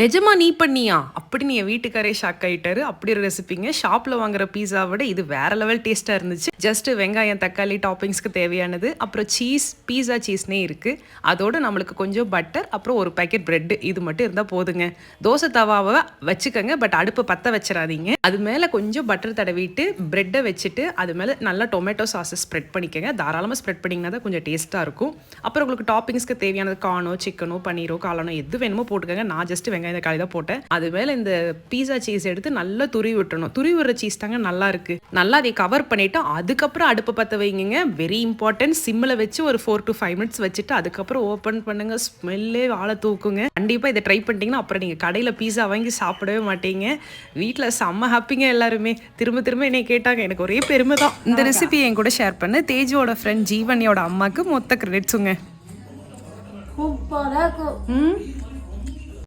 நிஜமா நீ பண்ணியா? அப்படி நீ என் வீட்டுக்காரே ஷாக் ஆயிட்டாரு. அப்படி ஒரு ரெசிபிங்க ஷாப்ல வாங்குற பீஸா விட இது வேற லெவல் டேஸ்டா இருந்துச்சு. ஜஸ்ட் வெங்காயம் தக்காளி டாப்பிங்ஸ்க்கு தேவையானது. அப்புறம் சீஸ் பீஸா சீஸ்னே இருக்கு. அதோட நம்மளுக்கு கொஞ்சம் பட்டர் அப்புறம் ஒரு பேக்கெட் பிரெட் இது மட்டும் இருந்தா போதுங்க. தோசை தவாவை வச்சுக்கோங்க பட் அடுப்பு பத்த வச்சிடாதீங்க. அது மேல கொஞ்சம் பட்டர் தடவிட்டு பிரெட்டை வச்சுட்டு அது மேல நல்லா டொமேட்டோ சாஸை ஸ்ப்ரெட் பண்ணிக்கோங்க. தாராளமாக ஸ்ப்ரெட் பண்ணிங்கன்னா தான் கொஞ்சம் டேஸ்ட்டாக இருக்கும். அப்புறம் உங்களுக்கு டாப்பிங்ஸ்க்கு தேவையானது கானோ சிக்கனோ பன்னீரோ காளானோ எது வேணுமோ போட்டுக்கோங்க. நான் ஜஸ்ட் வெங்காயம் தக்காளி தான் போட்டேன். அது மேலே இந்த பீஸா சீஸ் எடுத்து நல்லா துருவி விட்டணும் துருவி விடுற சீஸ் தாங்க நல்லா இருக்கு. நல்லா அதை கவர் பண்ணிட்டு அதுக்கப்புறம் அடுப்பு பற்ற வைங்க வெரி இம்பார்ட்டன்ட் சிம்மில் வச்சு ஒரு ஃபோர் டு ஃபைவ் மினிட்ஸ் வச்சுட்டு அதுக்கப்புறம் ஓப்பன் பண்ணுங்க. ஸ்மெல்லே வாழை தூக்குங்க. கண்டிப்பாக இதை ட்ரை பண்ணிட்டீங்கன்னா அப்புறம் நீங்கள் கடையில் பீஸா வாங்கி சாப்பிடவே மாட்டீங்க. வீட்டில் செம்ம ஹாப்பிங்க எல்லாருமே. திரும்ப திரும்ப என்னை கேட்டாங்க. எனக்கு ஒரே பெருமை தான். இந்த ரெசிபி என் கூட ஷேர் பண்ண. தேஜுவோட ஃப்ரெண்ட் ஜீவனியோட அம்மாக்கு மொத்த கிரெடிட்ஸுங்க இருக்கும்.